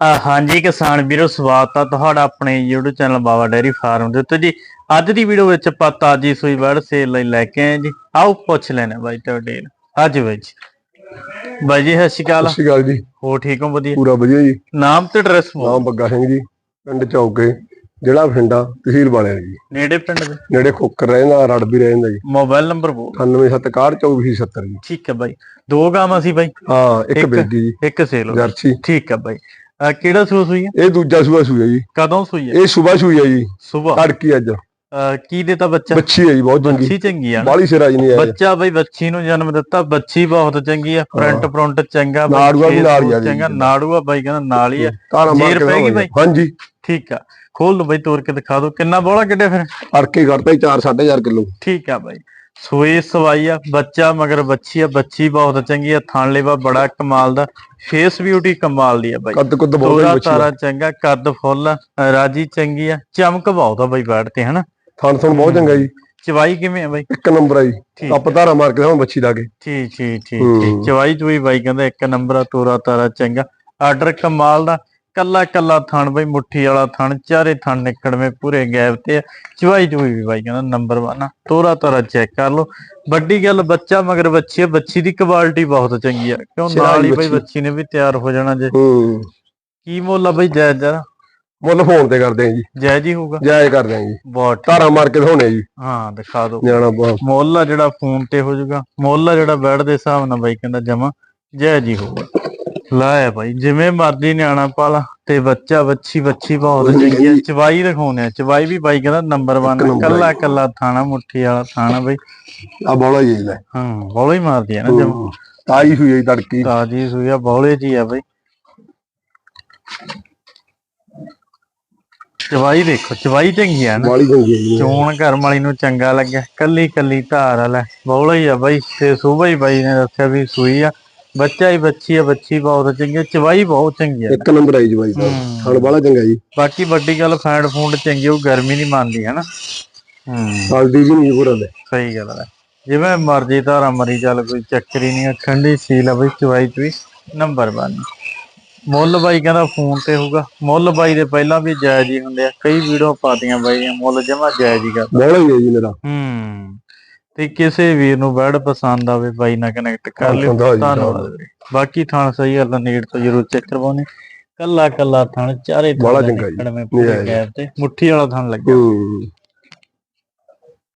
ਹਾਂਜੀ ਕਿਸਾਨ ਵੀਰੋ ਸਵਾਗਤ ਆ ਤੁਹਾਡਾ ਆਪਣੇ YouTube channel Baba dairy farm ਦੇ ਉੱਤੇ ਜੀ। ਅੱਜ ਦੀ ਵੀਡੀਓ ਵਿੱਚ ਆਪਾਂ ਤਾਜੀ ਸੂਈ ਵੜ ਸੇਲ ਲਈ ਲੈ ਕੇ ਆਏ ਜੀ। ਆਓ ਪੁੱਛ ਲੈਣੇ ਬਾਈ ਤੁਹਾਡੇ। ਅੱਜ ਜੀ। ਬਾਈ ਜੀ ਸਤਿ ਸ਼੍ਰੀ ਅਕਾਲ। ਸਤਿ ਸ਼੍ਰੀ ਅਕਾਲ ਜੀ। ਹੋ ਠੀਕ ਹੋ? ਵਧੀਆ। ਪੂਰਾ ਵਧੀਆ ਜੀ। ਨਾਮ ਤੇ ਐਡਰੈਸ ਨਾਮ ਬੱਗਾ ਸਿੰਘ ਜੀ ਪਿੰਡ ਚੌਕੇ ਜ਼ਿਲ੍ਹਾ ਬਠਿੰਡਾ ਤਹਿਸੀਲ ਵਾਲਿਆਂ ਜੀ ਨੇੜੇ ਪਿੰਡ ਦੇ? ਨੇੜੇ ਖੋਕਰ ਰਹਿੰਦਾ ਰੜ ਵੀ ਰਹਿੰਦਾ ਜੀ। ਮੋਬਾਈਲ ਨੰਬਰ ਬੋਲ। 97612470 ਜੀ। ਠੀਕ ਹੈ ਬਾਈ। ਦੋ ਗਾਵਾਂ ਸੀ ਬਾਈ। ਹਾਂ ਇੱਕ ਬੇਟੀ ਜੀ। ਇੱਕ ਸੇਲ। ਜਰਸੀ। ਠੀਕ ਹੈ ਬਾਈ। ਅ, ਕਿਹੜਾ ਸੂਆ ਸੂਈ ਹੈ? ਇਹ ਦੂਜਾ ਸੂਆ ਸੂਆ ਜੀ। ਕਦੋਂ ਸੂਈ ਹੈ? ਇਹ ਸਵੇਰ ਸੂਈ ਹੈ ਜੀ। ਸਵੇਰ? ਤੜਕੀ ਅੱਜ। ਕੀ ਦੇਤਾ ਬੱਚਾ? ਬੱਚੀ ਹੈ ਜੀ ਬਹੁਤ ਚੰਗੀ। ਬੱਚੀ ਚੰਗੀ ਆ? ਬਾਲੀ ਸਿਰਾ ਜੀ ਨਹੀਂ ਆਇਆ ਬੱਚਾ ਬਈ ਬੱਚੀ ਨੂੰ ਜਨਮ ਦਿੱਤਾ। ਬੱਚੀ ਬਹੁਤ ਚੰਗੀ ਆ। ਫਰੰਟ ਫਰੰਟ ਚੰਗਾ। ਨਾੜੂਆ ਵੀ ਨਾਲ ਹੀ ਆ। ਚੰਗਾ। ਨਾੜੂਆ ਬਾਈ ਕਹਿੰਦਾ ਨਾਲ ਹੀ ਆ ਜੇਰ ਪੈਗੀ ਬਾਈ? ਹਾਂਜੀ। ਠੀਕ ਆ। ਖੋਲ ਲਓ ਬਈ ਤੋੜ ਕੇ ਦਿਖਾ ਦਿਓ ਕਿੰਨਾ ਬੋਲਾ ਕਿੱਡੇ ਫਿਰ? ਅੜਕੇ ਕਰਤਾ ਜੀ 4 4.5 ਕਿਲੋ। ਠੀਕ ਆ ਬਾਈ। ਸੋਈ ਸਵਾਈ ਆ ਬੱਚਾ ਮਗਰ ਬੱਚੀ ਆ ਬੱਚੀ ਬਹੁਤ ਚੰਗੀ ਆ ਥਣ ਲੇਵਾ ਬੜਾ ਕਮਾਲ ਦਾ ਫੇਸ ਬਿਊਟੀ ਕਮਾਲ ਦੀ ਆ ਬਾਈ। ਕੱਦ ਕੁੱਦ ਬਹੁਤ ਬੱਚੀ ਤਾਰਾ ਚੰਗਾ ਕੱਦ ਫੁੱਲ ਰਾਜੀ ਚੰਗੀ ਆ ਚਮਕ ਬਹੁਤ ਆ ਬਾਈ ਬੈਠ ਤੇ ਹਨਾ? ਥਣ ਥਣ ਬਹੁਤ ਚੰਗਾ ਜੀ। ਚਵਾਈ ਕਿਵੇਂ ਆ ਬਾਈ? ਇੱਕ ਨੰਬਰ ਆ ਜੀ। ਆਪਾਂ ਧਾਰਾ ਮਾਰ ਕੇ ਦਿਖਾਵਾਂ ਬੱਚੀ ਲਾ ਕੇ ਠੀਕ ਠੀਕ। ਠੀਕ ਚਵਾਈ ਚੁਈ ਬਾਈ ਕਹਿੰਦਾ ਇੱਕ ਨੰਬਰ ਆ ਤੋਰਾ ਤਾਰਾ ਚੰਗਾ ਆਰਡਰ ਕਮਾਲ ਦਾ ਕੱਲਾ ਕੱਲਾ ਥਣ ਬਈ ਮੁੱਠੀ ਵਾਲਾ ਥਣ ਚਾਰੇ ਥਣ ਨਿਕੜਵੇਂ ਪੂਰੇ ਗੈਪ ਤੇ। ਚਵਾਈ ਚੁਈ ਵੀ ਬਾਈ ਕਹਿੰਦਾ ਨੰਬਰ 1 ਆ। ਤੋਰਾ ਤਾਰਾ ਚੈੱਕ ਕਰ ਲਓ। ਵੱਡੀ ਗੱਲ ਬੱਚਾ ਮਗਰ ਬੱਚੀ ਬੱਚੀ ਦੀ ਕੁਆਲਿਟੀ ਬਹੁਤ ਚੰਗੀ ਆ। ਕਿਉਂ? ਨਾਲ ਦੀ ਹੀ ਬਈ ਬੱਚੀ। ਨੇ ਵੀ ਤਿਆਰ ਹੋ ਜਾਣਾ ਜੇ। ਹੂੰ। ਕੀ ਮੁੱਲ ਆ ਬਈ ਜਾਇਜ਼ ਜਰਾ ਮੁੱਲ ਫੋਨ ਤੇ ਕਰਦੇ ਆ ਜੀ। ਜਾਇਜ਼ ਹੀ ਹੋਊਗਾ। ਜਾਇਜ਼ ਕਰਦੇ ਆ ਜੀ। ਬਹੁਤ। ਧਾਰਾ ਮਾਰ ਕੇ ਦਿਖਾਉਣੇ ਜੀ। ਹਾਂ ਦਿਖਾ ਦਿਓ। ਨਿਆਣਾ ਬਹੁਤ। ਮੁੱਲ ਆ ਜਿਹੜਾ ਫੋਨ ਤੇ ਹੋ ਜਾਊਗਾ। ਮੁੱਲ ਆ ਜਿਹੜਾ ਬੈਡ ਦੇ ਹਿਸਾਬ ਨਾਲ ਬਾਈ ਕਹਿੰਦਾ ਜਮਾ ਜੈ ਜੀ ਹੋਊਗਾ। ਲਾਇਆ ਬਾਈ ਜਿਵੇਂ ਮਰਜ਼ੀ ਨਿਆਣਾ ਪਾਲਾ ਤੇ ਬੱਚਾ ਬੱਚੀ ਬੱਚੀ ਬਹੁਤ ਚੰਗੀ ਜੀ। ਚਵਾਈ ਦਿਖਾਉਣੇ ਆ ਚਵਾਈ ਵੀ ਬਾਈ ਕਹਿੰਦਾ ਨੰਬਰ 1 ਇੱਕ number ਕੱਲਾ ਕੱਲਾ ਥਾਣਾ ਮੁੱਠੀ ਵਾਲਾ ਥਾਣਾ ਬਾਈ। ਆ ਬੋਲਾ ਜੀ ਲੈ। ਹਾਂ ਬੋਲੇ ਹੀ ਮਾਰਦੀ ਆ ਨਾ ਜਮਾ। ਹੂੰ। ਤਾਈ ਹੋਈ ਹੈ ਤੜਕੀ। ਤਾਜੀ ਸੂਈ ਆ ਬੋਲੇ ਜੀ ਆ ਬਾਈ। ਚਵਾਈ ਦੇਖੋ ਚਵਾਈ ਚੰਗੀ ਆ ਨਾ। ਹੈ ਚੋਣ ਘਰਮ ਵਾਲੀ ਨੂੰ ਚੰਗਾ ਲੱਗਿਆ। ਕੱਲੀ ਕੱਲੀ ਧਾਰ ਵਾਲਾ। ਬੌਲਾ ਹੀ ਆ ਬਾਈ ਤੇ ਸੁਬਾ ਹੀ ਬਾਈ ਨੇ ਦੱਸਿਆ ਵੀ ਸੂਈ ਆ। ਬੱਚਾ ਹੀ ਬੱਚੀ ਆ ਬੱਚੀ ਬਹੁਤ ਚੰਗੀ ਆ ਚਵਾਈ ਬਹੁਤ ਚੰਗੀ ਆ। ਇੱਕ ਨੰਬਰ ਆਈ ਜੀ ਬਾਈ ਹੂੰ। ਹਣ ਬਾਲਾ ਚੰਗਾ ਜੀ। ਬਾਕੀ ਵੱਡੀ ਗੱਲ ਫੈਂਡ ਫੂਡ ਚੰਗੀ ਉਹ ਗਰਮੀ ਨਹੀਂ ਮੰਨਦੀ ਹੈ ਨਾ ਹੂੰ। ਹਲਦੀ ਵੀ ਨਹੀਂ ਲੈ ਸਹੀ ਗੱਲ ਹੈ ਜਿਵੇਂ ਮਰਜ਼ੀ ਧਾਰਾ ਮਰੀ ਚੱਲ ਕੋਈ ਚੱਕਰ ਹੀ ਨਹੀਂ ਠੰਡੀ ਸੀਲ ਆ ਬਈ ਚਵਾਈ ਚੁਈ ਨੰਬਰ 1 ਮੁੱਲ ਬਾਈ ਕਹਿੰਦਾ ਫੋਨ ਤੇ ਹੋਊਗਾ। ਮੁੱਲ ਬਾਈ ਦੇ ਪਹਿਲਾਂ ਵੀ ਜਾਇਜ਼ ਹੀ ਹੁੰਦੇ ਆ। ਕਈ ਵੀਡੀਓ ਪਾਤੀਆਂ ਬਾਈ ਦੀਆਂ ਮੁੱਲ ਜਮਾ ਜਾਇਜ਼ ਹੀ ਕਰ ਬੋਲਾ ਹੀ ਹੈ ਜੀ ਮੇਰਾ। ਹੂੰ। ਤੇ ਕਿਸੇ ਵੀਰ ਨੂੰ ਬੈਡ ਪਸੰਦ ਆਵੇ ਬਾਈ ਨਾਲ ਕਨੈਕਟ ਕਰ ਲਿਓ ਧੰਨਵਾਦ। ਬਾਕੀ ਥਾਂ ਸਹੀ ਗੱਲ ਨੇੜ ਤੋਂ ਜਰੂਰ ਚੈੱਕ ਕਰਵਾਉਣੇ ਕੱਲਾ ਕੱਲਾ ਥਣ ਚਾਰੇ ਬੜਾ ਚੰਗਾ ਜੀ। ਨਿਕਲਵੇਂ ਪੂਰੇ ਨਜ਼ਾਰੇ। ਗੈਪ ਤੇ ਮੁੱਠੀ ਵਾਲਾ ਥਣ ਲੱਗਿਆ